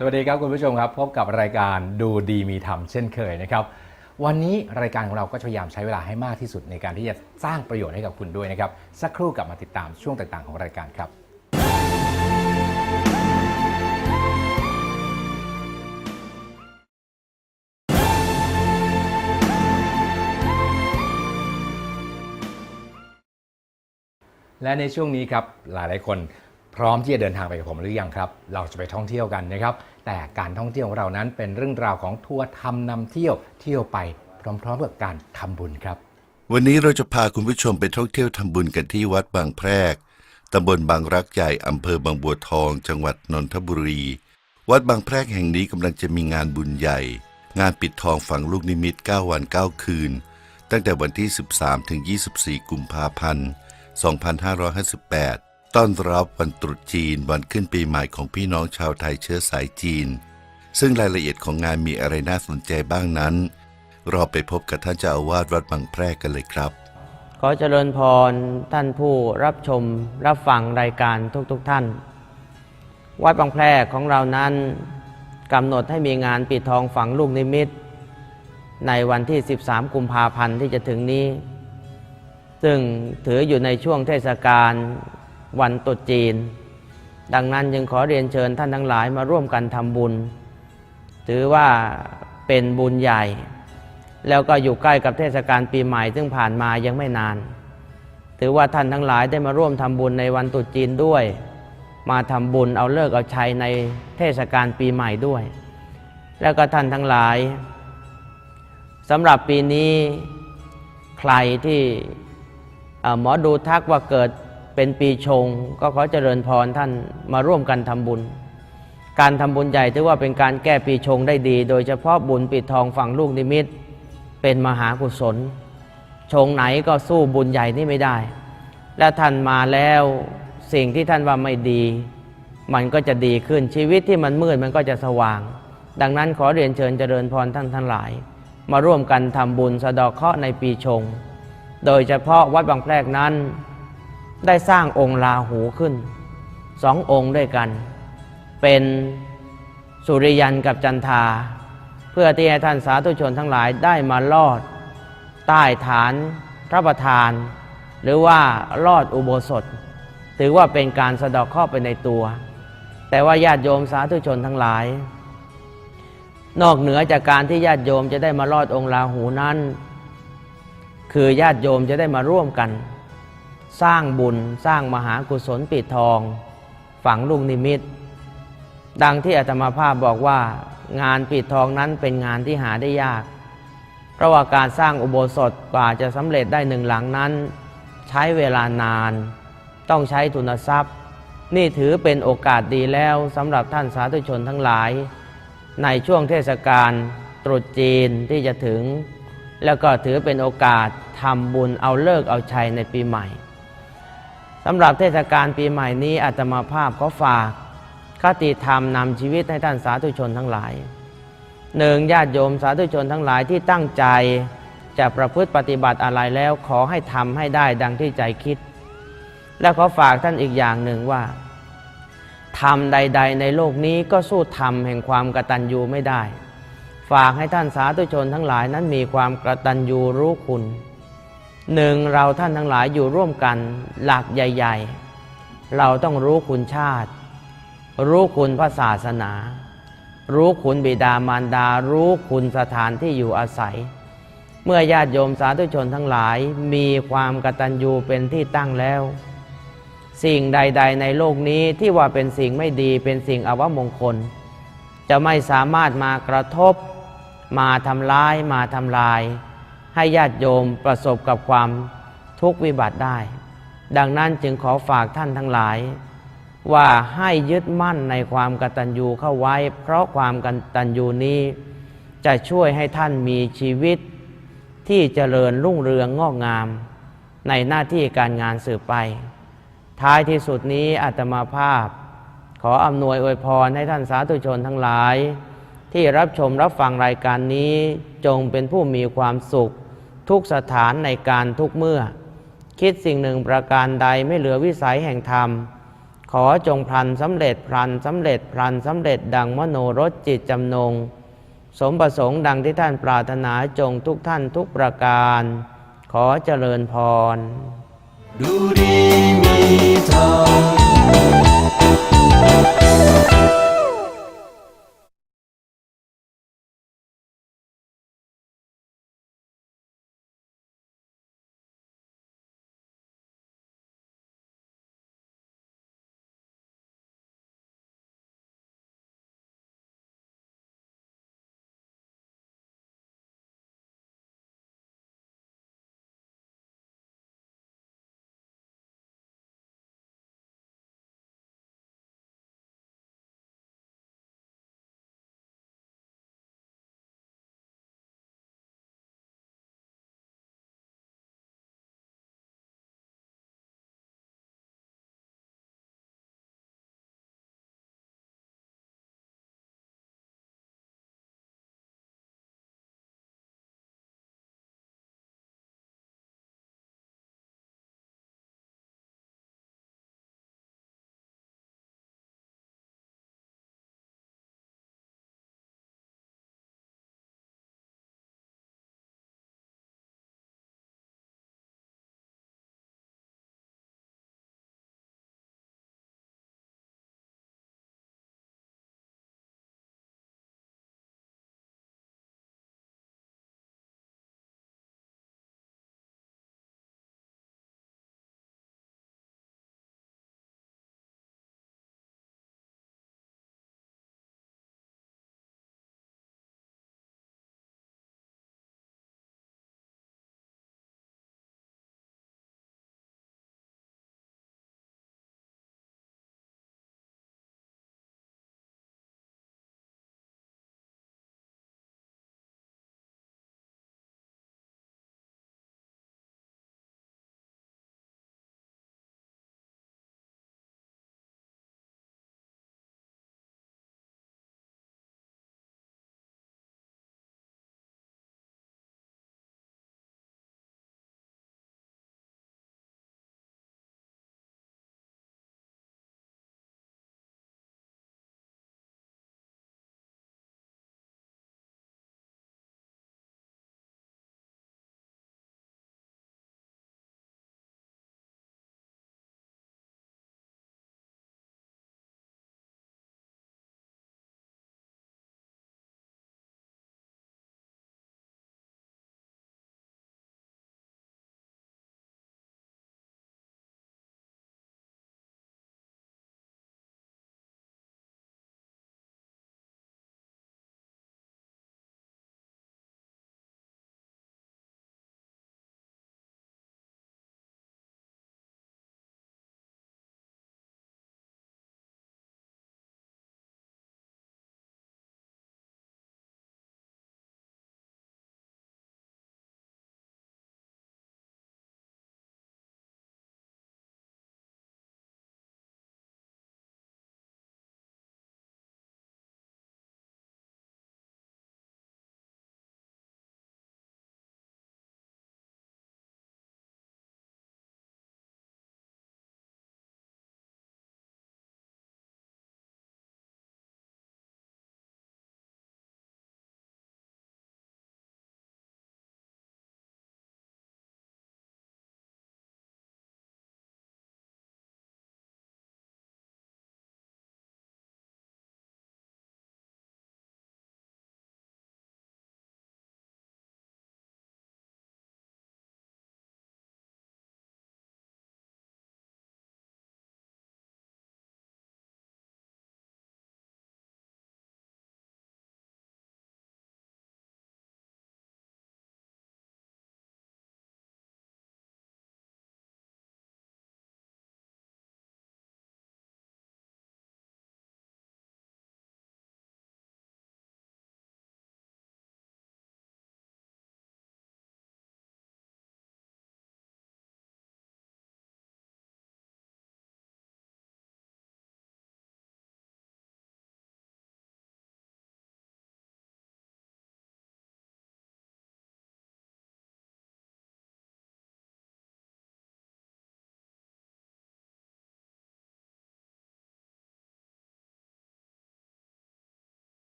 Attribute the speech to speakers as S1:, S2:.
S1: สวัสดีครับคุณผู้ชมครับ พบกับรายการดูดีมีธรรมเช่นเคยนะครับ วันนี้รายการของเราก็จะพยายามใช้เวลาให้มากที่สุดในการที่จะสร้างประโยชน์ให้กับคุณด้วยนะครับ สักครู่กลับมาติดตามช่วงต่างๆของรายการครับ และในช่วงนี้ครับหลายๆคน พร้อมที่จะเดินทางไปกับผมหรือยังครับ เราจะไปท่องเที่ยวกันนะครับ แต่การท่องเที่ยวของเรานั้นเป็นเรื่องราวของทัวร์ทำนำเที่ยวเที่ยวไปพร้อมๆกับการทำบุญครับ
S2: วันนี้เราจะพาคุณผู้ชมไปท่องเที่ยวทำบุญกันที่วัดบางแพรกตำบลบางรักใหญ่อำเภอบางบัวทอง จังหวัดนนทบุรี วัดบางแพรกแห่งนี้กำลังจะมีงานบุญใหญ่ งานปิดทองฝังลูกนิมิต 9 วัน 9 คืน ตั้งแต่วันที่ 13ถึง24 กุมภาพันธ์ 2558 ต้อนรับวันตรุษจีนวันขึ้นปีใหม่ของพี่น้องชาวไทยเชื้อสายจีน ซึ่งรายละเอียดของงานมีอะไรน่าสนใจบ้างนั้น เราไปพบกับท่านเจ้าอาวาสวัดบางแพรกกันเลยครับ
S3: ขอเจริญพรท่านผู้รับชมรับฟังรายการทุกๆทท่าน วัดบางแพรของเรานั้นกำหนดให้มีงานปิดทองฝังลูกนิมิต ในวันที่ 13 กุมภาพันธ์ที่จะถึงนี้ ซึ่งถืออยู่ในช่วงเทศกาล วันตรุษจีน ดังนั้นจึงขอเรียนเชิญท่านทั้งหลายมาร่วมกันทำบุญ ถือว่าเป็นบุญใหญ่ แล้วก็อยู่ใกล้กับเทศกาลปีใหม่ ซึ่งผ่านมายังไม่นาน ถือว่าท่านทั้งหลายได้มาร่วมทำบุญในวันตรุษจีนด้วย มาทำบุญเอาเลิกเอาชัยในเทศกาลปีใหม่ด้วย แล้วก็ท่านทั้งหลายสำหรับปีนี้ใครที่หมอดูทักว่าเกิด เป็นปีชงก็ขอเจริญพรท่านมาร่วมกันทำบุญ การทำบุญใหญ่ถือว่าเป็นการแก้ปีชงได้ดี โดยเฉพาะบุญปิดทองฝั่งลูกนิมิต เป็นมหากุศล ชงไหนก็สู้บุญใหญ่นี่ไม่ได้ และท่านมาแล้วสิ่งที่ท่านว่าไม่ดี มันก็จะดีขึ้นชีวิตที่มันมืดมันก็จะสว่าง ดังนั้นขอเรียนเชิญเจริญพรท่านทั้งหลาย มาร่วมกันทำบุญสะดอกเคราะห์ในปีชง โดยเฉพาะวัดบางแพรกนั้น ได้สร้างองค์ลาหูขึ้นสององค์ด้วยกัน เป็นสุริยันกับจันทา เพื่อที่ให้ท่านสาธุชนทั้งหลายได้มาลอด ใต้ฐานพระประธาน หรือว่าลอดอุโบสถ ถือว่าเป็นการสะดอกข้อไปในตัว แต่ว่าญาติโยมสาธุชนทั้งหลาย นอกเหนือจากการที่ญาติโยมจะได้มาลอดองค์ลาหูนั้น คือญาติโยมจะได้มาร่วมกัน สร้างบุญสร้างมหากุศลปิดทอง ฝังลูกนิมิต ดังที่อาตมาภาพบอกว่างานปิดทองนั้นเป็นงานที่หาได้ยาก เพราะว่าการสร้างอุโบสถกว่าจะสำเร็จได้หนึ่งหลังนั้น ใช้เวลานาน ต้องใช้ทุนทรัพย์ นี่ถือเป็นโอกาสดีแล้วสำหรับท่านสาธุชนทั้งหลาย ในช่วงเทศกาลตรุษจีนที่จะถึง แล้วก็ถือเป็นโอกาสทำบุญเอาเลิกเอาชัยในปีใหม่ สำหรับเทศกาลปีใหม่นี้อาตมาภาพก็ฝากคติธรรมนำชีวิตให้ท่านสาธุชนทั้งหลายหนึ่งญาติโยมสาธุชนทั้งหลายที่ตั้งใจ จะประพฤติปฏิบัติอะไรแล้วขอให้ทำให้ได้ดังที่ใจคิด และขอฝากท่านอีกอย่างหนึ่งว่าทำใด ๆ ในโลกนี้ก็สู้ธรรมแห่งความกตัญญูไม่ได้ ฝากให้ท่านสาธุชนทั้งหลายนั้นมีความกตัญญูรู้คุณ หนึ่งเราท่านทั้งหลายอยู่ร่วมกันหลักใหญ่ ๆ เราต้องรู้คุณชาติ รู้คุณพระศาสนา รู้คุณบิดามารดา รู้คุณสถานที่อยู่อาศัย เมื่อญาติโยมสาธุชนทั้งหลายมีความกตัญญูเป็นที่ตั้งแล้ว สิ่งใด ๆ ในโลกนี้ที่ว่าเป็นสิ่งไม่ดีเป็นสิ่งอวมงคล จะไม่สามารถมากระทบ มาทำร้ายมาทำลาย ให้ญาติโยมประสบกับความทุกข์วิบัติได้ ดังนั้นจึงขอฝากท่านทั้งหลาย ว่าให้ยึดมั่นในความกตัญญูเข้าไว้ เพราะความกตัญญูนี้ จะช่วยให้ท่านมีชีวิต ที่เจริญรุ่งเรืองงอกงาม ในหน้าที่การงานสืบไป ท้ายที่สุดนี้อาตมาภาพ ขออำนวยอวยพรให้ท่านสาธุชนทั้งหลายที่รับชมรับฟังรายการนี้จงเป็นผู้มีความสุข ทุกสถานในการทุกเมื่อ คิดสิ่งหนึ่งประการใดไม่เหลือวิสัยแห่งธรรม ขอจงพลันสำเร็จพลันสำเร็จพลันสำเร็จดังมโนรสจิตจำนง สมประสงค์ดังที่ท่านปรารถนาจงทุกท่านทุกประการ ขอเจริญพร
S4: ดูดีมีธรรม